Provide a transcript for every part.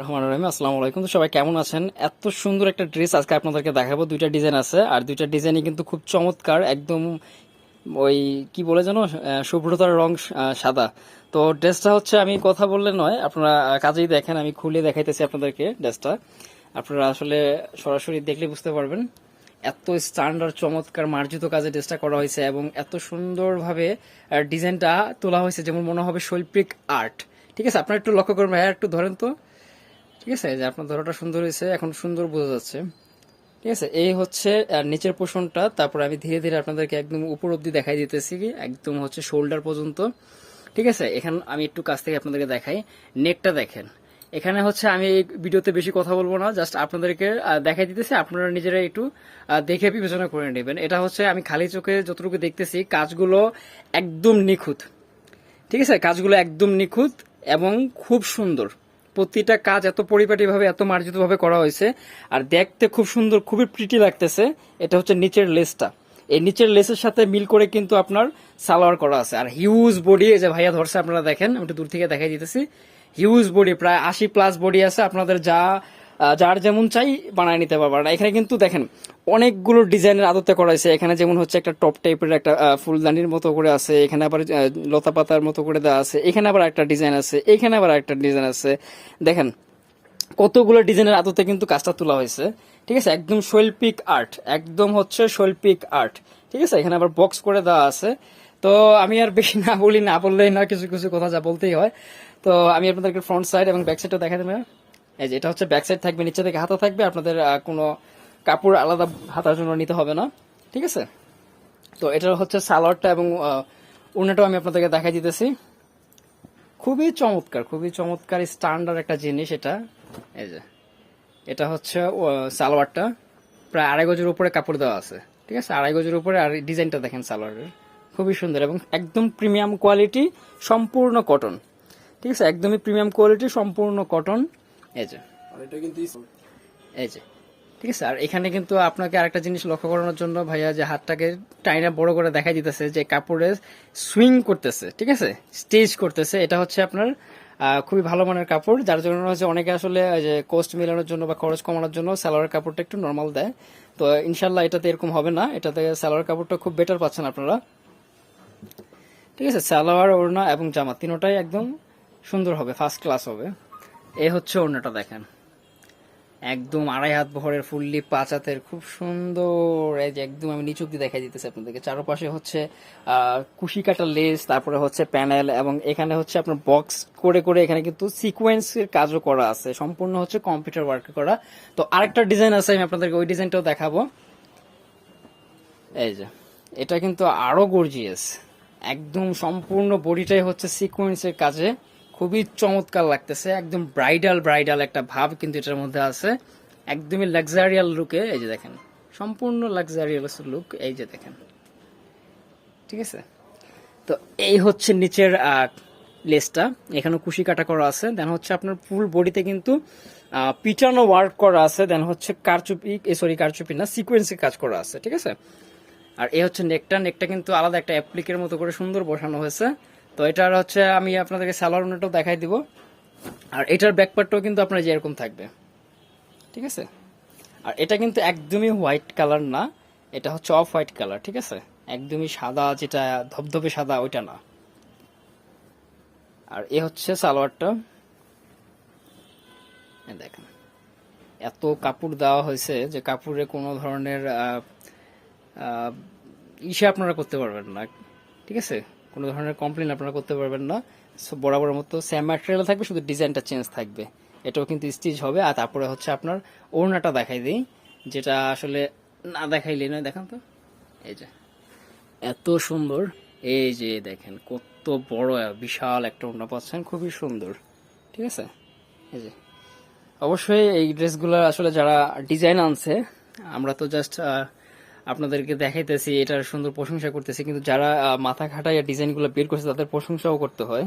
রহমান রহিম, আসসালামু আলাইকুম। তো সবাই কেমন আছেন? এত সুন্দর একটা ড্রেস আজকে আপনাদেরকে দেখাবো। দুইটা ডিজাইন আছে, আর দুইটা ডিজাইনই কিন্তু খুব চমৎকার, একদম ওই কি বলে যেন শুভ্রতার রং সাদা। তো ড্রেসটা হচ্ছে, আমি কথা বললে নয়, আপনারা কাজেই দেখেন, আমি খুলে দেখাইতেছি আপনাদেরকে ড্রেসটা। আপনারা আসলে সরাসরি দেখলে বুঝতে পারবেন, এত স্ট্যান্ডার্ড চমৎকার, মার্জিত কাজে ড্রেসটা করা হয়েছে এবং এত সুন্দরভাবে ডিজাইনটা তোলা হয়েছে, যেমন মনে হবে শৈল্পিক আর্ট। ঠিক আছে, আপনারা একটু লক্ষ্য করবেন ভাইয়া, একটু ধরেন তো। ঠিক আছে? যে আপনার ধরাটা সুন্দর হয়েছে, এখন সুন্দর বোঝা যাচ্ছে। ঠিক আছে? এই হচ্ছে আর নিচের পোষণটা, তারপর আমি ধীরে ধীরে আপনাদেরকে একদম উপর অব্দি দেখাই দিতেছি একদম হচ্ছে শোল্ডার পর্যন্ত। ঠিক আছে? এখানে, আমি একটু কাছ থেকে আপনাদেরকে দেখাই। নেকটা দেখেন। এখানে হচ্ছে আমি এই ভিডিওতে বেশি কথা বলব না জাস্ট আপনাদেরকে দেখাই দিতেছি। আপনারা নিজেরা একটু দেখে বিবেচনা করে নেবেন। এটা হচ্ছে আমি খালি চোখে যতটুকু দেখতেছি, কাজগুলো একদম নিখুঁত। ঠিক আছে? কাজগুলো একদম নিখুঁত এবং খুব সুন্দর। প্রতিটা কাজ এত পরিপাটি ভাবে এত মার্জিতভাবে করা হয়েছে। আর দেখতে খুব সুন্দর, খুবই প্রিটি লাগতেছে। এটা হচ্ছে নিচের লেসটা। এই নিচের লেসের সাথে মিল করে কিন্তু আপনার সালোয়ার করা আছে। আর হিউজ বডি এই যে ভাইয়া ধরছে আপনারা দেখেন, আমি একটু দূর থেকে দেখাই দিতেছি। হিউজ বডি প্রায় আশি প্লাস বডি আছে। আপনাদের যা যার যেমন চাই বানায় নিতে পারবেন এখানে কিন্তু দেখেন, অনেকগুলো ডিজাইনের আদতে করা হয়েছে। এখানে যেমন হচ্ছে একটা টপ টাইপের একটা ফুলদানির মতো করে আছে। এখানে আবার লতা পাতার মতো করে দেওয়া আছে। এখানে আবার একটা ডিজাইন আছে। এখানে আবার একটা ডিজাইন আছে। দেখেন, কতগুলো ডিজাইনের আদতে কিন্তু কাজটা তোলা হয়েছে। ঠিক আছে? একদম শৈল্পিক আর্ট একদম হচ্ছে শৈল্পিক আর্ট ঠিক আছে? এখানে আবার বক্স করে দেওয়া আছে। তো আমি আর বেশি না বলি, না বললেই না, কিছু কিছু কথা যা বলতেই হয়। তো আমি আপনাদেরকে ফ্রন্ট সাইড এবং ব্যাক সাইডটা দেখা দেবে এই যে, এটা হচ্ছে ব্যাক সাইড থাকবে নিচে থেকে হাতা থাকবে, আপনাদের কোনো কাপড় আলাদা হাতার জন্য নিতে হবে না, ঠিক আছে? তো এটা হচ্ছে সালোয়ারটা এবং উন্নাটাও আমি আপনাদেরকে দেখাই দিতেছি। খুবই চমৎকার খুবই চমৎকার স্ট্যান্ডার্ড একটা জিনিস এটা। এই যে, এটা হচ্ছে সালোয়ারটা। প্রায় আড়াই গজের উপরে কাপড় দেওয়া আছে, ঠিক আছে? আড়াই গজের উপরে, আর ডিজাইনটা দেখেন সালোয়ারের। খুবই সুন্দর এবং একদম প্রিমিয়াম কোয়ালিটি সম্পূর্ণ কটন ঠিক আছে? একদমই প্রিমিয়াম কোয়ালিটি সম্পূর্ণ কটন এই যে। আর এটা কিন্তু এই যে। ঠিক আছে আর এখানে কিন্তু আপনাকে আরেকটা জিনিস লক্ষ্য করানোর জন্য ভাইয়া যে হাতটাকে টাইনা বড় করে দেখাই দিতেছে যে কাপড়ে সুইং করতেছে ঠিক আছে? স্টেজ করতেছে এটা হচ্ছে আপনার খুবই ভালো মানের কাপড় যার জন্য হচ্ছে অনেকে আসলে যে কোস্ট মেলানোর জন্য বা খরচ কমানোর জন্য সালোয়ার কাপড়টা একটু নর্মাল দেয়। তো ইনশাল্লাহ এটাতে এরকম হবে না এটাতে সালোয়ার কাপড়টা খুব বেটার পাচ্ছেন আপনারা। ঠিক আছে সালোয়ার ওড়না এবং জামা তিনোটাই একদম সুন্দর হবে ফার্স্ট ক্লাস হবে। এ হচ্ছে ওড়নাটা দেখেন। একদম আড়াই হাত বহরের ফুললি পাঁচ হাতের খুব সুন্দর। এই যে একদম আমি নিচুক দিয়ে দেখাই দিতেছি আপনাদেরকে। চারপাশে হচ্ছে কুশি কাটা লেস, তারপরে হচ্ছে প্যানেল এবং এখানে হচ্ছে আপনার বক্স করে করে এখানে কিন্তু সিকোয়েন্সের কাজও করা আছে। সম্পূর্ণ হচ্ছে কম্পিউটার ওয়ার্ক করা। তো আরেকটা ডিজাইন আছে, আমি আপনাদেরকে ওই ডিজাইনটাও দেখাবো। এই যে, এটা কিন্তু আরও গর্জিয়াস একদম সম্পূর্ণ বডিটাই হচ্ছে সিকোয়েন্সের কাজে। খুবই চমৎকার লাগতেছে, একদম ব্রাইডাল ব্রাইডাল একটা ভাব কিন্তু এটার মধ্যে আছে। একদমই লাক্সারিয়াল লুকে এই যে দেখেন, সম্পূর্ণ লাক্সারিয়াল লুক এই যে দেখেন। ঠিক আছে? তো এই হচ্ছে নিচের লেসটা এখানে কুশি কাটা করা আছে দেন হচ্ছে আপনার ফুল বডিতে কিন্তু পিটানো ওয়ার্ক করা আছে দেন হচ্ছে কারচুপি সরি কারচুপি না সিকোয়েন্সে কাজ করা আছে, ঠিক আছে? আর এই হচ্ছে নেকটা নেকটা কিন্তু আলাদা একটা অ্যাপ্লিকের মতো করে সুন্দর বসানো হয়েছে। তো এটার হচ্ছে আমি আপনাদেরকে সালোয়ার উন্নটাও দেখাই দিব। আর এটার ব্যাকপার্টটাও কিন্তু আপনার যে এরকম থাকবে। ঠিক আছে? আর এটা কিন্তু একদমই হোয়াইট কালার না, এটা হচ্ছে অফ হোয়াইট কালার ঠিক আছে? একদমই সাদা যেটা, ধবধবে সাদা, ওইটা না। আর এ হচ্ছে সালোয়ারটা। দেখেন, এত কাপড় দেওয়া হয়েছে যে কাপড়ে কোনো ধরনের ইসে আপনারা করতে পারবেন না, ঠিক আছে? কোনো ধরনের কমপ্লেন আপনারা করতে পারবেন না। সব বরাবর মতো সেম ম্যাটেরিয়াল থাকবে, শুধু ডিজাইনটা চেঞ্জ থাকবে। এটাও কিন্তু স্টিচ হবে, আর তারপরে হচ্ছে আপনার ওড়নাটা দেখাই দিই, যেটা আসলে না দেখাইলে নয়, দেখান তো। এই যে, এত সুন্দর। এই যে দেখেন, কত বড়, বিশাল একটা ওড়না পাচ্ছেন, খুবই সুন্দর। ঠিক আছে? এই যে, অবশ্যই এই ড্রেসগুলো আসলে যারা ডিজাইন আনছে, আমরা তো জাস্ট আপনাদেরকে দেখাইতেছি, এটার সুন্দর প্রশংসা করতেছি। কিন্তু যারা মাথা খাটায় ডিজাইনগুলো বের করছে, তাদের প্রশংসাও করতে হয়।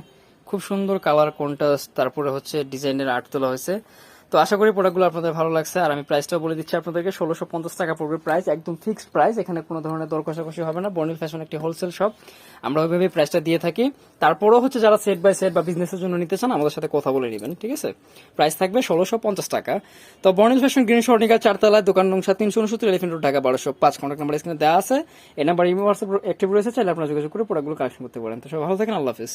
খুব সুন্দর কালার কন্ট্রাস্ট তারপরে হচ্ছে ডিজাইনের আর্ট তোলা হয়েছে। তো আশা করি প্রোডাক্টগুলো আপনাদের ভালো লাগছে। আর আমি প্রাইসটাও বলে দিচ্ছি আপনাদেরকে, ষোলোশো পঞ্চাশ টাকা পড়বে প্রাইস একদম ফিক্সড প্রাইস এখানে কোনো ধরনের দর কষাকষি হবে না। বর্নিল ফ্যাশন একটি হোলসেল শপ আমরা ওইভাবে প্রাইসটা দিয়ে থাকি। তারপরেও হচ্ছে যারা সেট বাই সেট বা বিজনেসের জন্য নিতে চান, আমাদের সাথে কথা বলে নেবেন, ঠিক আছে? প্রাইস থাকবে ষোলোশো পঞ্চাশ টাকা। তো বর্নিল ফ্যাশন গ্রিন স্বর্ণিকা চারতলায়, দোকান নং সাত, তিনশো উনসত্তর এলিফেন্ট রোড ঢাকা বারোশো পাঁচ। কন্ট্যাক্ট নাম্বার স্ক্রিনে দেওয়া আছে। এই নাম্বার হোয়াটসঅ্যাপ অ্যাক্টিভ রয়েছে। চাইলে আপনার যোগাযোগ করে প্রোডাক্টগুলো কালেকশন করতে পারেন। তো সব ভালো থাকেন, আল্লাহ হাফিজ।